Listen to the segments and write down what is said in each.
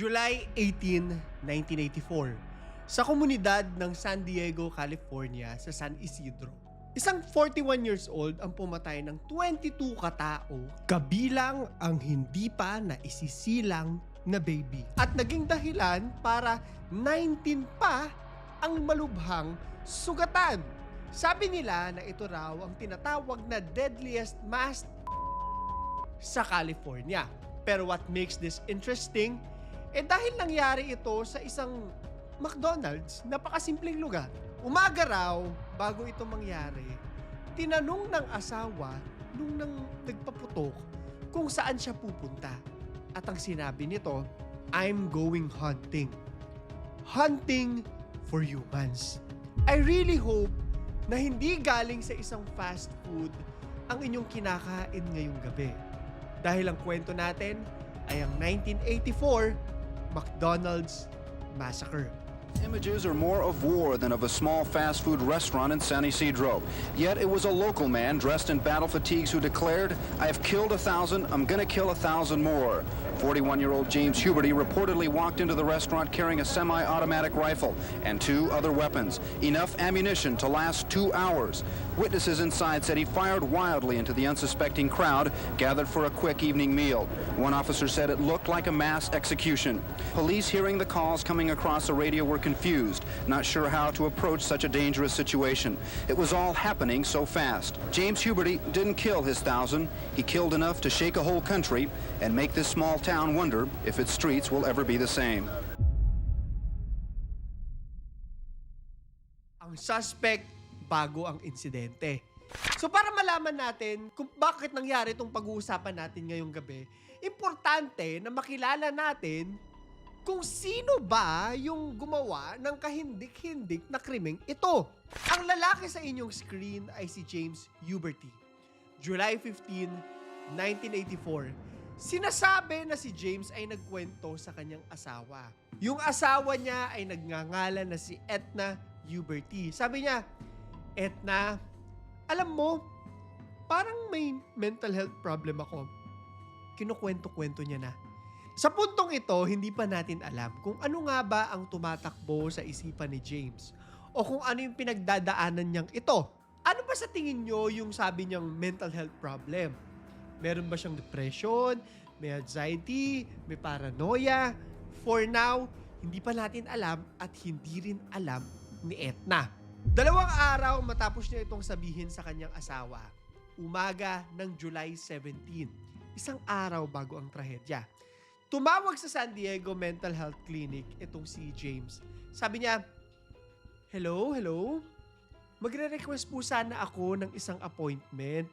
July 18, 1984, sa komunidad ng San Diego, California sa San Isidro. Isang 41 years old ang pumatay ng 22 katao, kabilang ang hindi pa na isisilang na baby. At naging dahilan para 19 pa ang malubhang sugatan. Sabi nila na ito raw ang tinatawag na deadliest mass sa California. Pero what makes this interesting, eh dahil nangyari ito sa isang McDonald's, napakasimpleng lugar. Umaga raw, bago ito mangyari, tinanong ng asawa nung nang nagpaputok kung saan siya pupunta. At ang sinabi nito, I'm going hunting. Hunting for humans. I really hope na hindi galing sa isang fast food ang inyong kinakain ngayong gabi. Dahil ang kwento natin ay ang 1984 McDonald's Massacre. Images are more of war than of a small fast food restaurant in San Isidro. Yet it was a local man dressed in battle fatigues who declared, I have killed a thousand, I'm gonna kill a thousand more. 41-year-old James Huberty reportedly walked into the restaurant carrying a semi-automatic rifle and two other weapons, enough ammunition to last two hours. Witnesses inside said he fired wildly into the unsuspecting crowd gathered for a quick evening meal. One officer said it looked like a mass execution. Police hearing the calls coming across the radio were confused, not sure how to approach such a dangerous situation. It was all happening so fast. James Huberty didn't kill his thousand. He killed enough to shake a whole country and make this small town wonder if its streets will ever be the same. suspect bago ang insidente. So para malaman natin kung bakit nangyari itong pag-uusapan natin ngayong gabi, importante na makilala natin kung sino ba yung gumawa ng kahindik-hindik na krimeng ito. Ang lalaki sa inyong screen ay si James Huberty. July 15, 1984. Sinasabi na si James ay nagkwento sa kanyang asawa. Yung asawa niya ay nagngangalan na si Etna Huberty. Sabi niya, Etna, alam mo, parang may mental health problem ako. Kinukwento-kwento niya na. Sa puntong ito, hindi pa natin alam kung ano nga ba ang tumatakbo sa isipan ni James o kung ano yung pinagdadaanan niyang ito. Ano ba sa tingin nyo yung sabi niyang mental health problem? Meron ba siyang depression, may anxiety, may paranoia? For now, hindi pa natin alam at hindi rin alam ni Etna. Dalawang araw matapos niya itong sabihin sa kanyang asawa, umaga ng July 17, isang araw bago ang trahedya. Tumawag sa San Diego Mental Health Clinic itong si James. Sabi niya, Hello, hello? Magre-request po sana ako ng isang appointment.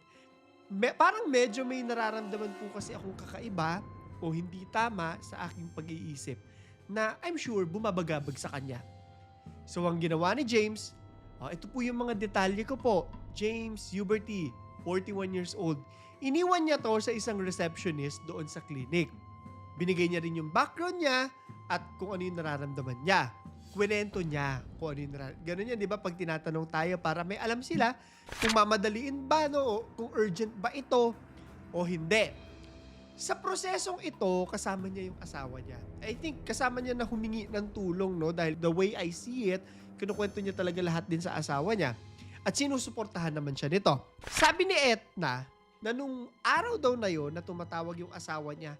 Me- parang medyo may nararamdaman po kasi akong kakaiba o hindi tama sa aking pag-iisip na I'm sure bumabagabag sa kanya. So ang ginawa ni James, ah, ito po yung mga detalye ko po. James Huberty, 41 years old. Iniwan niya to sa isang receptionist doon sa clinic. Binigay niya rin yung background niya at kung ano yung nararamdaman niya. Kwento niya kung ano yung nararamdaman. Ganun yan, di ba? Pag tinatanong tayo para may alam sila kung mamadaliin ba, no? O kung urgent ba ito o hindi. Sa prosesong ito, kasama niya yung asawa niya. I think kasama niya na humingi ng tulong, no? Dahil the way I see it, kinukwento niya talaga lahat din sa asawa niya. At sinusuportahan naman siya nito. Sabi ni Etna, na nung araw daw na yon na tumatawag yung asawa niya,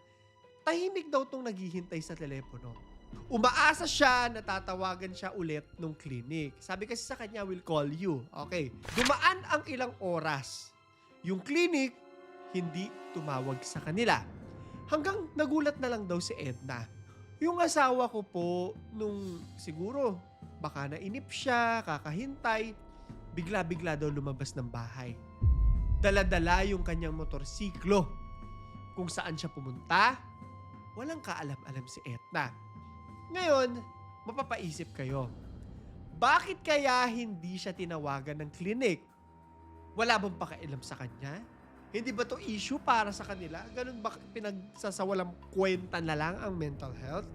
tahimik daw tong naghihintay sa telepono. Umaasa siya na tatawagan siya ulit nung clinic. Sabi kasi sa kanya, will call you. Okay. Dumaan ang ilang oras. Yung clinic, hindi tumawag sa kanila. Hanggang nagulat na lang daw si Edna. Yung asawa ko po, nung siguro, baka nainip siya, kakahintay, bigla-bigla daw lumabas ng bahay. Daladala yung kanyang motorsiklo. Kung saan siya pumunta, walang kaalam-alam si Etna. Ngayon, mapapaisip kayo, bakit kaya hindi siya tinawagan ng klinik? Wala bang pakailam sa kanya? Hindi ba to issue para sa kanila? Ganun ba pinagsasawalang kwenta na lang ang mental health?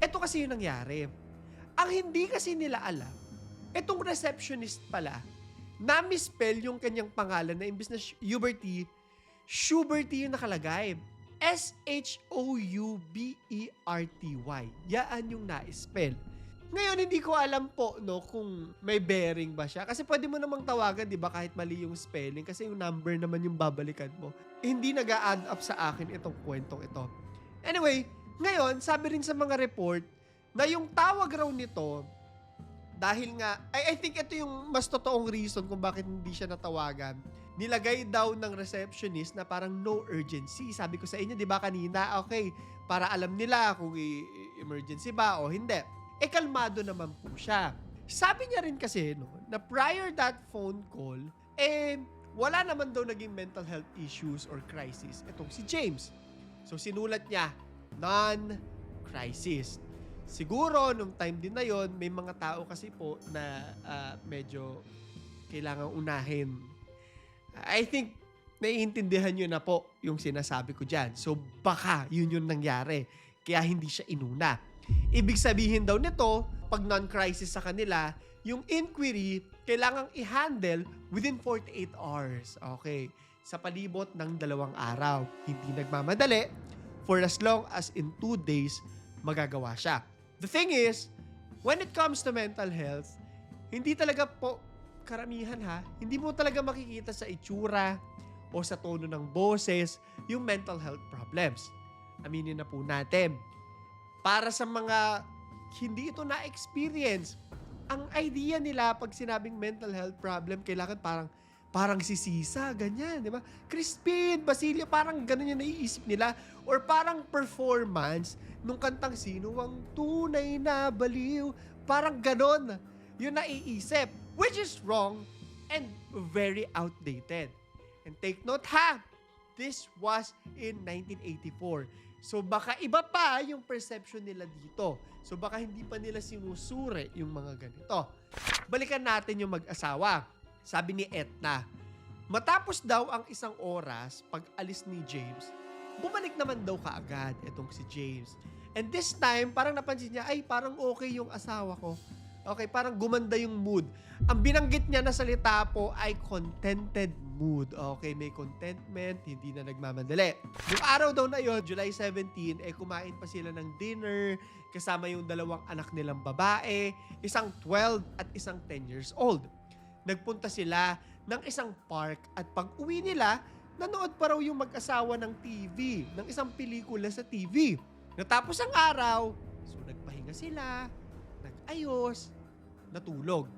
Ito kasi yung nangyari. Ang hindi kasi nila alam, itong receptionist pala, na-misspell yung kanyang pangalan na imbis na Huberty, Schuberty yung nakalagay. S-H-O-U-B-E-R-T-Y. Yaan yung na-spell. Ngayon, hindi ko alam po no, kung may bearing ba siya. Kasi pwede mo namang tawagan, di ba, kahit mali yung spelling. Kasi yung number naman yung babalikan mo. Hindi nag add up sa akin itong kwentong ito. Anyway, ngayon, sabi rin sa mga report na yung tawag raw nito, dahil nga, I, I think ito yung mas totoong reason kung bakit hindi siya natawagan. Nilagay daw ng receptionist na parang no urgency. Sabi ko sa inyo, di ba kanina, okay, para alam nila kung emergency ba o hindi. Eh, kalmado naman po siya. Sabi niya rin kasi, no, na prior that phone call, eh, wala naman daw naging mental health issues or crisis itong si James. So, sinulat niya, non-crisis. Siguro, nung time din na yon may mga tao kasi po na ah, medyo kailangang unahin. I think, naiintindihan nyo na po yung sinasabi ko dyan. So, baka yun yung nangyari. Kaya hindi siya inuna. Ibig sabihin daw nito, pag non-crisis sa kanila, yung inquiry, kailangang i-handle within 48 hours. Okay. Sa palibot ng dalawang araw. Hindi nagmamadali. For as long as in two days, magagawa siya. The thing is, when it comes to mental health, hindi talaga po karamihan ha, hindi mo talaga makikita sa itsura o sa tono ng boses yung mental health problems. Aminin na po natin. Para sa mga hindi ito na-experience, ang idea nila pag sinabing mental health problem, kailangan parang parang sisisa, ganyan, di ba? Crispin, Basilio, parang ganun yung naiisip nila. Or parang performance nung kantang Sino ang tunay na baliw. Parang ganon. Yung naiisip. Which is wrong and very outdated. And take note ha, this was in 1984. So baka iba pa yung perception nila dito. So baka hindi pa nila sinusure yung mga ganito. Balikan natin yung mag-asawa. Sabi ni Etna, matapos daw ang isang oras pag alis ni James, bumalik naman daw kaagad itong si James. And this time, parang napansin niya, ay parang okay yung asawa ko. Okay, parang gumanda yung mood. Ang binanggit niya na salita po ay contented mood. Okay, may contentment, hindi na nagmamadali. Yung araw daw na yon, July 17, eh kumain pa sila ng dinner, kasama yung dalawang anak nilang babae, isang 12 at isang 10 years old. Nagpunta sila ng isang park at pag uwi nila, nanood pa raw yung mag-asawa ng TV, ng isang pelikula sa TV. Natapos ang araw, so nagpahinga sila, nag-ayos, natulog.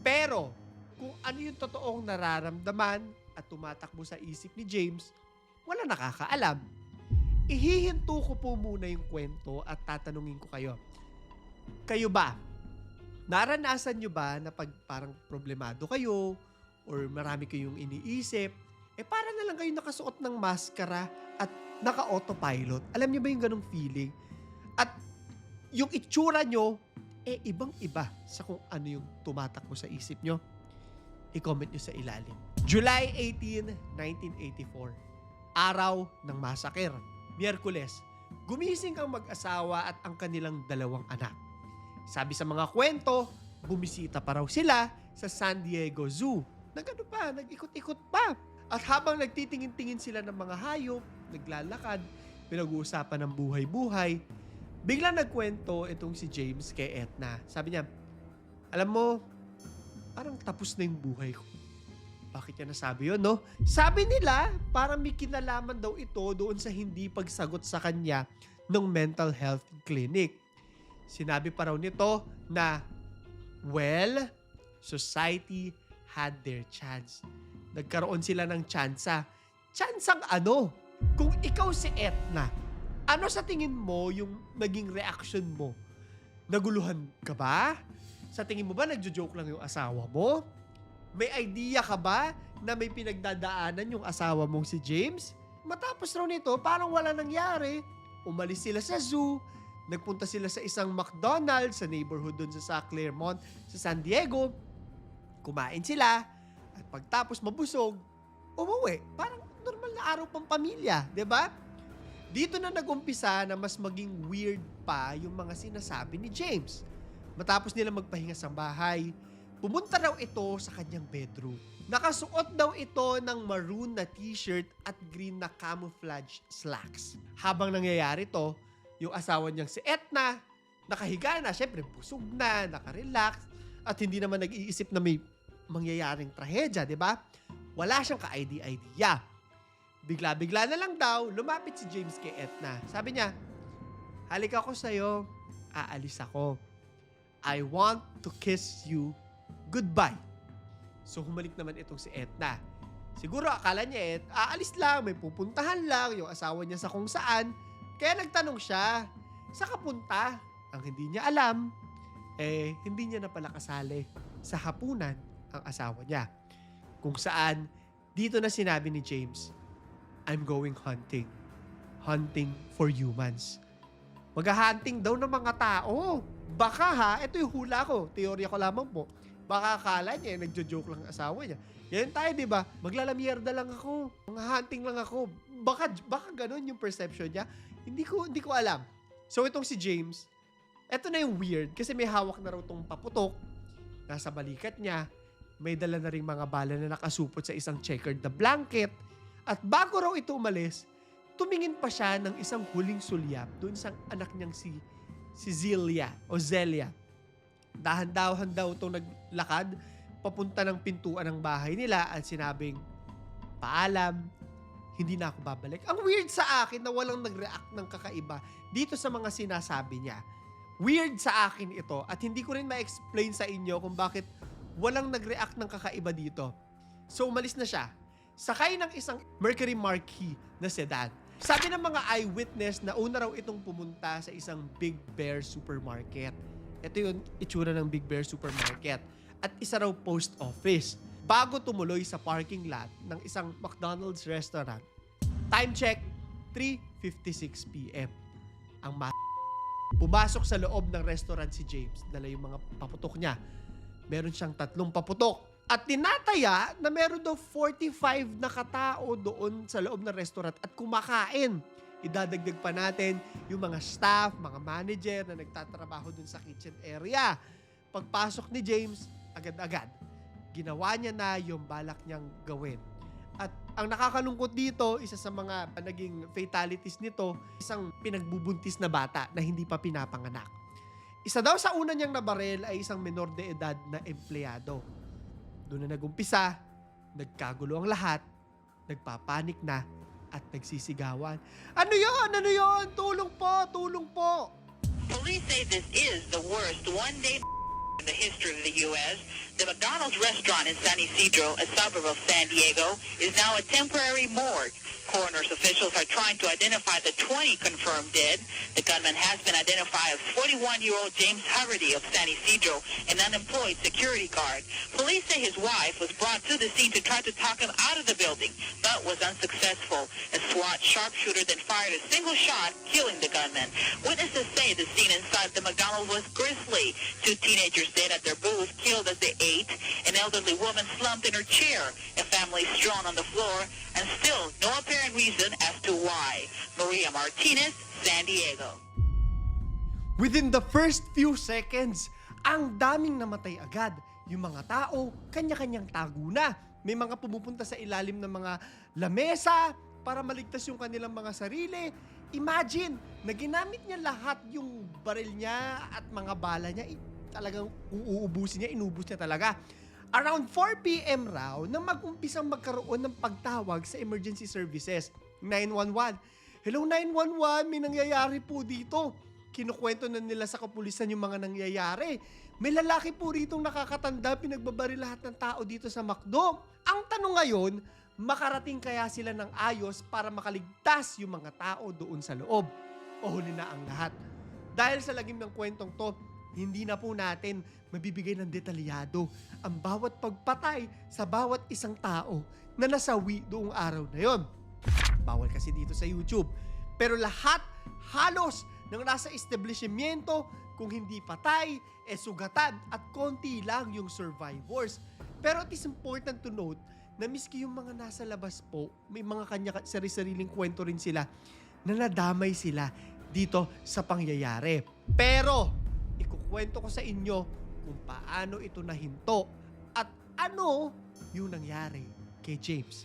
Pero, kung ano yung totoong nararamdaman at tumatakbo sa isip ni James, wala nakakaalam. Ihihinto ko po muna yung kwento at tatanungin ko kayo. Kayo ba? Naranasan nyo ba na pag parang problemado kayo or marami kayong iniisip, eh para na lang kayo nakasuot ng maskara at naka-autopilot. Alam nyo ba yung ganong feeling? At yung itsura nyo, eh ibang-iba sa kung ano yung tumatakbo sa isip nyo. I-comment nyo sa ilalim. July 18, 1984. Araw ng masaker. Miyerkules. Gumising ang mag-asawa at ang kanilang dalawang anak. Sabi sa mga kwento, bumisita pa raw sila sa San Diego Zoo. Nagano pa, nag-ikot-ikot pa. At habang nagtitingin-tingin sila ng mga hayop, naglalakad, pinag-uusapan ng buhay-buhay, bigla nagkwento itong si James kay Etna. Sabi niya, alam mo, parang tapos na yung buhay ko. Bakit niya nasabi yun, no? Sabi nila, parang may kinalaman daw ito doon sa hindi pagsagot sa kanya ng mental health clinic. Sinabi pa raw nito na, well, society had their chance. Nagkaroon sila ng tsansa. Tsansang ano? Kung ikaw si Etna, ano sa tingin mo yung naging reaction mo? Naguluhan ka ba? Sa tingin mo ba nagjo-joke lang yung asawa mo? May idea ka ba na may pinagdadaanan yung asawa mong si James? Matapos raw nito, parang wala nangyari. Umalis sila sa zoo, nagpunta sila sa isang McDonald's sa neighborhood dun sa, sa Claremont, sa San Diego. Kumain sila, at pagtapos mabusog, umuwi. Parang normal na araw pang pamilya, 'di ba? Dito na nagumpisa na mas maging weird pa yung mga sinasabi ni James. Matapos nila magpahinga sa bahay, Pumunta raw ito sa kanyang bedroom. Nakasuot daw ito ng maroon na t-shirt at green na camouflage slacks. Habang nangyayari to, yung asawa niyang si Etna, nakahiga na, syempre busog na, nakarelax, at hindi naman nag-iisip na may mangyayaring trahedya, di ba? Wala siyang ka-ID-idea. Bigla-bigla na lang daw, lumapit si James kay Etna. Sabi niya, halika ko sa'yo, aalis ako. I want to kiss you goodbye. So humalik naman itong si Etna. Siguro akala niya eh, aalis lang, may pupuntahan lang, yung asawa niya sa kung saan. Kaya nagtanong siya, sa kapunta? Ang hindi niya alam, eh, hindi niya na pala kasali sa hapunan ang asawa niya. Kung saan, dito na sinabi ni James, I'm going hunting. Hunting for humans. Maghahunting daw ng mga tao. Baka ha, ito yung hula ko. Teorya ko lamang po. Baka akala niya, eh, nagjo-joke lang ang asawa niya. Yan tayo, di ba? Maglalamierda lang ako. Mga hunting lang ako. Baka, baka ganun yung perception niya. Hindi ko, hindi ko alam. So, itong si James, eto na yung weird kasi may hawak na raw tong paputok. Nasa balikat niya. May dala na rin mga bala na nakasupot sa isang checkered na blanket. At bago raw ito umalis, tumingin pa siya ng isang huling sulyap doon sa anak niyang si, si Zelia o Zelia. Dahan-dahan daw itong naglakad papunta ng pintuan ng bahay nila at sinabing, paalam, hindi na ako babalik. Ang weird sa akin na walang nag-react ng kakaiba dito sa mga sinasabi niya. Weird sa akin ito at hindi ko rin ma-explain sa inyo kung bakit walang nag-react ng kakaiba dito. So umalis na siya. Sakay ng isang Mercury Marquis na sedan. Sabi ng mga eyewitness na una raw itong pumunta sa isang Big Bear supermarket. Ito yung itsura ng Big Bear supermarket. At isa raw post office. Bago tumuloy sa parking lot ng isang McDonald's restaurant. Time check, 3.56 p.m. Ang ma... Pumasok sa loob ng restaurant si James. Dala yung mga paputok niya. Meron siyang tatlong paputok. At tinataya na meron daw 45 na katao doon sa loob ng restaurant at kumakain. Idadagdag pa natin yung mga staff, mga manager na nagtatrabaho doon sa kitchen area. Pagpasok ni James, agad-agad, ginawa niya na yung balak niyang gawin. At ang nakakalungkot dito, isa sa mga naging fatalities nito, isang pinagbubuntis na bata na hindi pa pinapanganak. Isa daw sa una niyang nabarel ay isang menor de edad na empleyado. Doon na nagumpisa, nagkagulo ang lahat, nagpapanik na, at nagsisigawan. Ano yon? Ano yon? Tulong po! Tulong po! Police say this is the worst one-day the history of the U.S. The McDonald's restaurant in San Isidro, a suburb of San Diego, is now a temporary morgue. Coroner's officials are trying to identify the 20 confirmed dead. The gunman has been identified as 41-year-old James Haverty of San Isidro, an unemployed security guard. Police say his wife was brought to the scene to try to talk him out of the building, but was unsuccessful. A SWAT sharpshooter then fired a single shot, killing the gunman. Witnesses say the scene inside the McDonald's was grisly. Two teenagers dead at their booth, killed as they ate. An elderly woman slumped in her chair. A family strewn on the floor, and still no apparent reason as to why. Maria Martinez, San Diego. Within the first few seconds, ang daming namatay agad. Yung mga tao, kanya-kanyang tago na. May mga pumupunta sa ilalim ng mga lamesa para maligtas yung kanilang mga sarili. Imagine, na ginamit niya lahat yung baril niya at mga bala niya. Talagang uuubusin niya, inubos niya talaga. Around 4 p.m. raw, nang mag-umpisang magkaroon ng pagtawag sa emergency services, 911. Hello 911, may nangyayari po dito. Kinukwento na nila sa kapulisan yung mga nangyayari. May lalaki po ritong nakakatanda, pinagbabaril lahat ng tao dito sa McDo. Ang tanong ngayon, makarating kaya sila ng ayos para makaligtas yung mga tao doon sa loob? O huli na ang lahat? Dahil sa lagim ng kwentong to, hindi na po natin mabibigay ng detalyado ang bawat pagpatay sa bawat isang tao na nasawi doong araw na yon. Bawal kasi dito sa YouTube. Pero lahat, halos, ng nasa establishmento, kung hindi patay, eh sugatan at konti lang yung survivors. Pero it is important to note na miski yung mga nasa labas po, may mga kanya sari-sariling kwento rin sila na nadamay sila dito sa pangyayari. Pero, ikukwento ko sa inyo kung paano ito nahinto at ano yung nangyari kay James.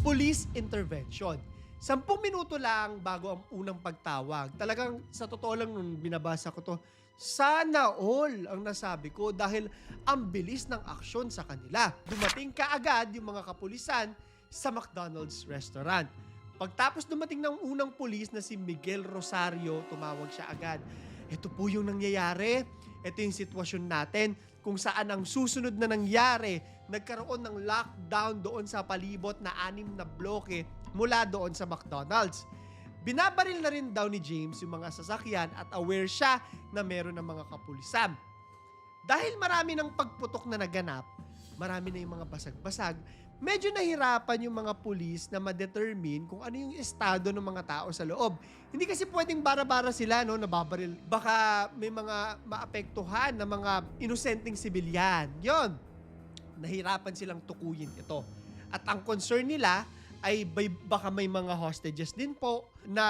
Police intervention. Sampung minuto lang bago ang unang pagtawag. Talagang sa totoo lang nung binabasa ko to, sana all ang nasabi ko dahil ang bilis ng aksyon sa kanila. Dumating kaagad yung mga kapulisan sa McDonald's restaurant. Pagtapos dumating ng unang pulis na si Miguel Rosario, tumawag siya agad. Ito po yung nangyayari. Ito yung sitwasyon natin kung saan ang susunod na nangyari, nagkaroon ng lockdown doon sa palibot na anim na bloke mula doon sa McDonald's. Binabaril na rin daw ni James yung mga sasakyan at aware siya na meron ng mga kapulisan. Dahil marami ng pagputok na naganap, marami na yung mga basag-basag, medyo nahirapan yung mga pulis na ma-determine kung ano yung estado ng mga tao sa loob. Hindi kasi pwedeng bara-bara sila, no, nababaril. Baka may mga maapektuhan na mga inosenteng sibilyan. Yon. Nahirapan silang tukuyin ito. At ang concern nila ay bay- baka may mga hostages din po na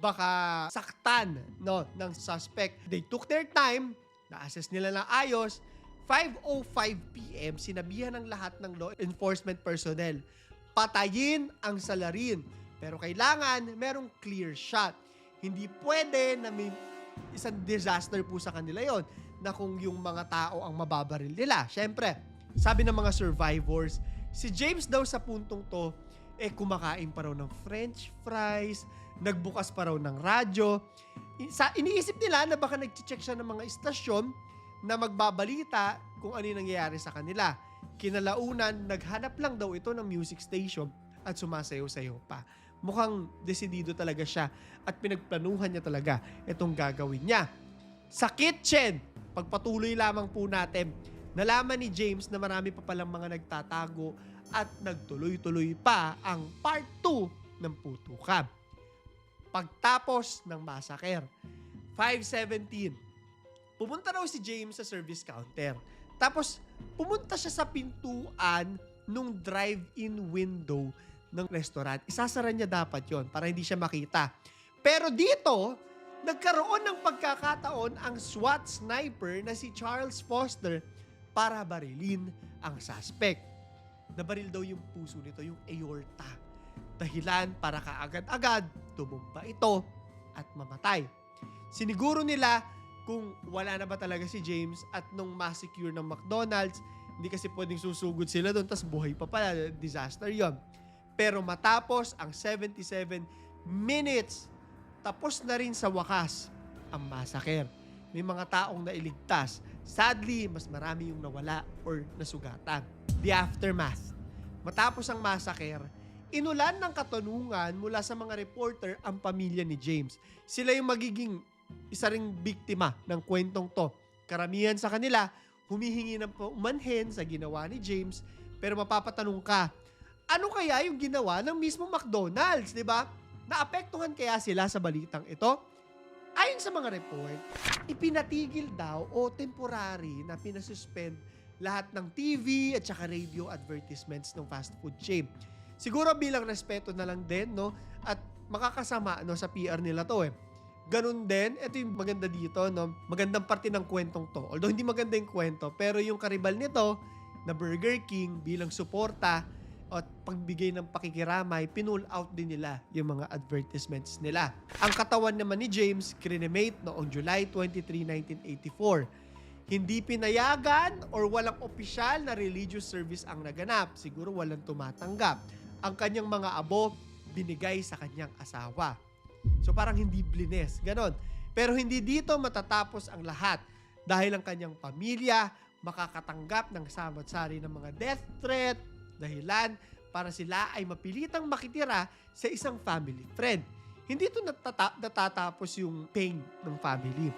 baka saktan no, ng suspect. They took their time, na-assess nila ng ayos, 5.05 p.m., sinabihan ng lahat ng law enforcement personnel, patayin ang salarin. Pero kailangan merong clear shot. Hindi pwede na may isang disaster po sa kanila yon na kung yung mga tao ang mababaril nila. Siyempre, sabi ng mga survivors, si James daw sa puntong to, eh kumakain pa raw ng french fries, nagbukas pa raw ng radyo. Sa, iniisip nila na baka nag-check siya ng mga istasyon na magbabalita kung ano yung nangyayari sa kanila. Kinalaunan, naghanap lang daw ito ng music station at sumasayaw-sayaw pa. Mukhang desidido talaga siya at pinagplanuhan niya talaga itong gagawin niya. Sa kitchen, pagpatuloy lamang po natin, nalaman ni James na marami pa palang mga nagtatago at nagtuloy-tuloy pa ang part 2 ng putukan. Pagtapos ng massacre, 517, pumunta raw si James sa service counter. Tapos, pumunta siya sa pintuan nung drive-in window ng restaurant. Isasara niya dapat yon para hindi siya makita. Pero dito, nagkaroon ng pagkakataon ang SWAT sniper na si Charles Foster para barilin ang suspect. Nabaril daw yung puso nito, yung aorta. Dahilan para kaagad-agad tumumba ito at mamatay. Siniguro nila kung wala na ba talaga si James at nung ma-secure ng McDonald's, hindi kasi pwedeng susugod sila doon, tas buhay pa pala, disaster yon. Pero matapos ang 77 minutes, tapos na rin sa wakas ang massacre. May mga taong nailigtas. Sadly, mas marami yung nawala or nasugatan. The aftermath. Matapos ang massacre, inulan ng katanungan mula sa mga reporter ang pamilya ni James. Sila yung magiging isa ring biktima ng kwentong to. Karamihan sa kanila, humihingi ng umanhin sa ginawa ni James, pero mapapatanong ka, ano kaya yung ginawa ng mismo McDonald's, di ba? Naapektuhan kaya sila sa balitang ito? Ayon sa mga report, ipinatigil daw o temporary na pinasuspend lahat ng TV at saka radio advertisements ng fast food chain. Siguro bilang respeto na lang din, no? At makakasama no, sa PR nila to eh. Ganun din, ito yung maganda dito, no? Magandang parte ng kwentong to. Although hindi maganda yung kwento, pero yung karibal nito na Burger King bilang suporta at pagbigay ng pakikiramay, pinull out din nila yung mga advertisements nila. Ang katawan naman ni James, cremate noong July 23, 1984. Hindi pinayagan or walang opisyal na religious service ang naganap. Siguro walang tumatanggap. Ang kanyang mga abo, binigay sa kanyang asawa. So parang hindi blines, ganon. Pero hindi dito matatapos ang lahat dahil ang kanyang pamilya makakatanggap ng samot-sari ng mga death threat, dahilan para sila ay mapilitang makitira sa isang family friend. Hindi ito natata- natatapos yung pain ng family.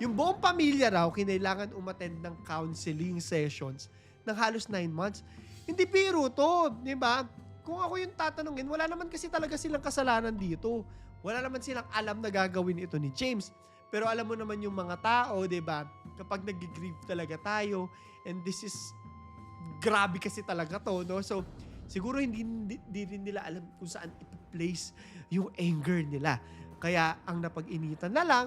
Yung buong pamilya raw, kinailangan umattend ng counseling sessions ng halos 9 months. Hindi biro to, di ba? Kung ako yung tatanungin, wala naman kasi talaga silang kasalanan dito. Wala naman silang alam na gagawin ito ni James. Pero alam mo naman yung mga tao, di ba? Kapag nag-grieve talaga tayo, and this is grabe kasi talaga to, no? So, siguro hindi, hindi, rin nila alam kung saan i-place yung anger nila. Kaya, ang napag-initan na lang,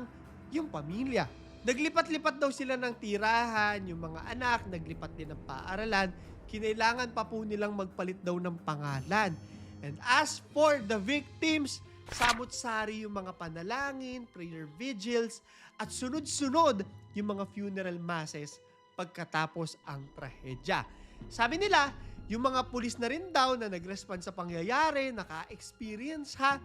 yung pamilya. Naglipat-lipat daw sila ng tirahan, yung mga anak, naglipat din ng paaralan. Kinailangan pa po nilang magpalit daw ng pangalan. And as for the victims, samot-sari yung mga panalangin, prayer vigils, at sunod-sunod yung mga funeral masses pagkatapos ang trahedya. Sabi nila, yung mga pulis na rin daw na nag-respond sa pangyayari, naka-experience ha,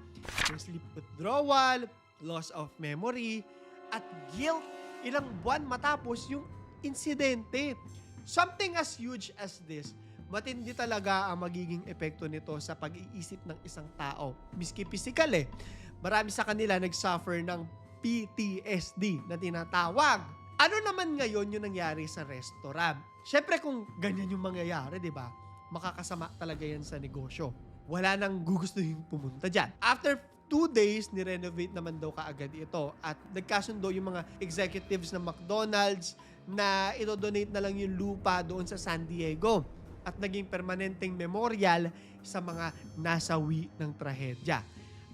ng sleep withdrawal, loss of memory, at guilt ilang buwan matapos yung insidente. Something as huge as this, matindi talaga ang magiging epekto nito sa pag-iisip ng isang tao. Miski physical eh. Marami sa kanila nag-suffer ng PTSD na tinatawag. Ano naman ngayon yung nangyari sa restaurant? Siyempre kung ganyan yung mangyayari, di ba? Makakasama talaga yan sa negosyo. Wala nang gugustuhin pumunta dyan. After two days, ni-renovate naman daw kaagad ito. At nagkasundo yung mga executives ng McDonald's na ito-donate na lang yung lupa doon sa San Diego. At naging permanenteng memorial sa mga nasawi ng trahedya.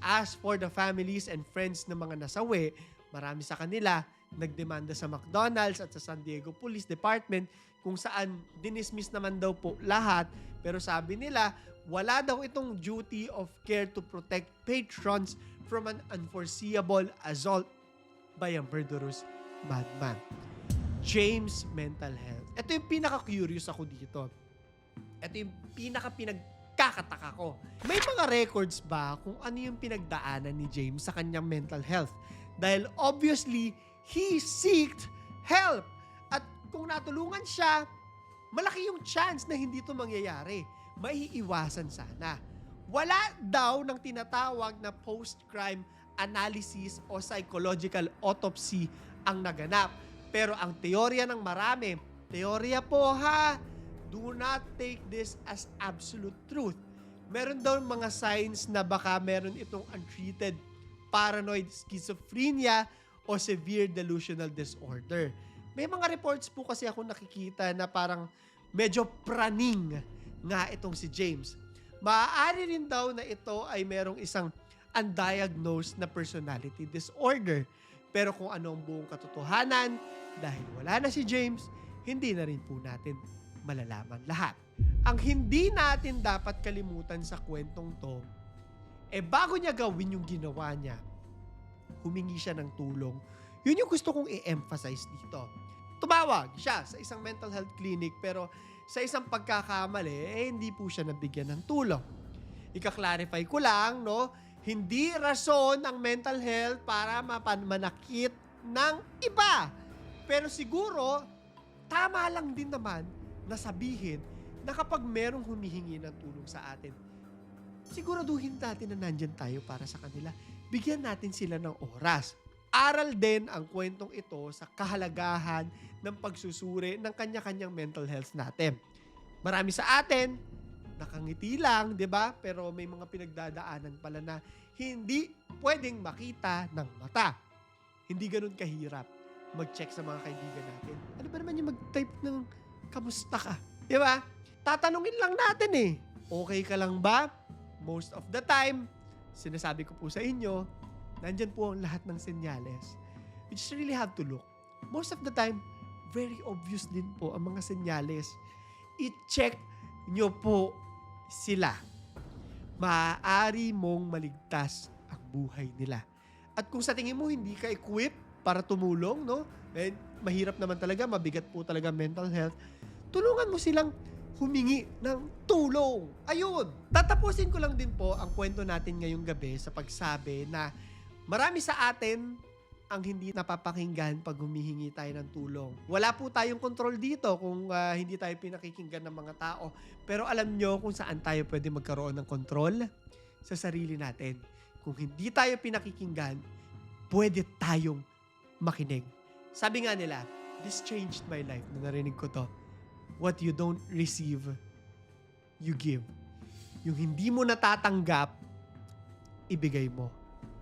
As for the families and friends ng mga nasawi, marami sa kanila nagdemanda sa McDonald's at sa San Diego Police Department kung saan dinismiss naman daw po lahat pero sabi nila wala daw itong duty of care to protect patrons from an unforeseeable assault by a murderous madman. James mental health. Ito yung pinaka-curious ako dito. Ito yung pinaka-pinagkakataka ko. May mga records ba kung ano yung pinagdaanan ni James sa kanyang mental health? Dahil obviously, he seeked help. At kung natulungan siya, malaki yung chance na hindi to mangyayari. Maiiwasan sana. Wala daw ng tinatawag na post-crime analysis o psychological autopsy ang naganap. Pero ang teorya ng marami, teorya po ha, do not take this as absolute truth. Meron daw mga signs na baka meron itong untreated paranoid schizophrenia o severe delusional disorder. May mga reports po kasi ako nakikita na parang medyo praning nga itong si James. Maaari rin daw na ito ay merong isang undiagnosed na personality disorder. Pero kung ano ang buong katotohanan, dahil wala na si James, hindi na rin po natin malalaman lahat. Ang hindi natin dapat kalimutan sa kwentong to, eh bago niya gawin yung ginawa niya, humingi siya ng tulong. Yun yung gusto kong i-emphasize dito. Tumawag siya sa isang mental health clinic pero sa isang pagkakamali, eh hindi po siya nabigyan ng tulong. Ika-clarify ko lang, no? Hindi rason ang mental health para mapanmanakit ng iba. Pero siguro, tama lang din naman na sabihin na kapag merong humihingi ng tulong sa atin, siguraduhin natin na nandyan tayo para sa kanila. Bigyan natin sila ng oras. Aral din ang kwentong ito sa kahalagahan ng pagsusuri ng kanya-kanyang mental health natin. Marami sa atin, nakangiti lang, di ba? Pero may mga pinagdadaanan pala na hindi pwedeng makita ng mata. Hindi ganun kahirap mag-check sa mga kaibigan natin. Ano ba naman yung mag-type ng kamusta ka? Di ba? Tatanungin lang natin eh. Okay ka lang ba? Most of the time, sinasabi ko po sa inyo, nandyan po ang lahat ng senyales. You just really have to look. Most of the time, very obvious din po ang mga senyales. I-check nyo po sila. Maaari mong maligtas ang buhay nila. At kung sa tingin mo hindi ka equipped para tumulong, no? Eh, mahirap naman talaga, mabigat po talaga mental health. Tulungan mo silang humingi ng tulong. Ayun. Tatapusin ko lang din po ang kwento natin ngayong gabi sa pagsabi na marami sa atin ang hindi napapakinggan pag humihingi tayo ng tulong. Wala po tayong control dito kung ah, hindi tayo pinakikinggan ng mga tao. Pero alam nyo kung saan tayo pwede magkaroon ng control? Sa sarili natin. Kung hindi tayo pinakikinggan, pwede tayong makinig. Sabi nga nila, this changed my life. Na narinig ko to. What you don't receive, you give. Yung hindi mo natatanggap, ibigay mo.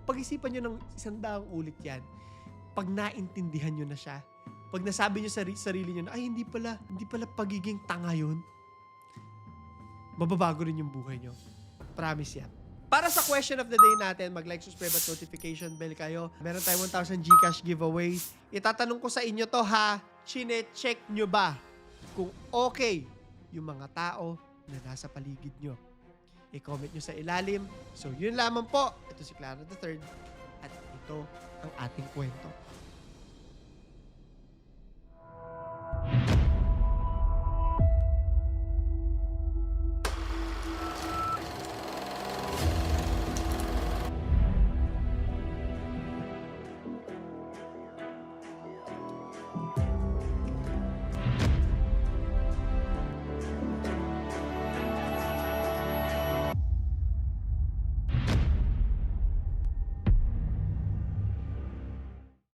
Pag-isipan nyo ng isang daang ulit yan. Pag naintindihan nyo na siya, pag nasabi nyo sa sarili, nyo na, ay hindi pala, hindi pala pagiging tanga yun, mababago rin yung buhay nyo. Promise yan. Para sa question of the day natin, mag-like, subscribe at notification bell kayo. Meron tayong 1,000 Gcash giveaway. Itatanong ko sa inyo to ha, chine-check nyo ba kung okay yung mga tao na nasa paligid nyo? I-comment nyo sa ilalim. So, yun lamang po. Ito si Clara the Third at ito ang ating kwento.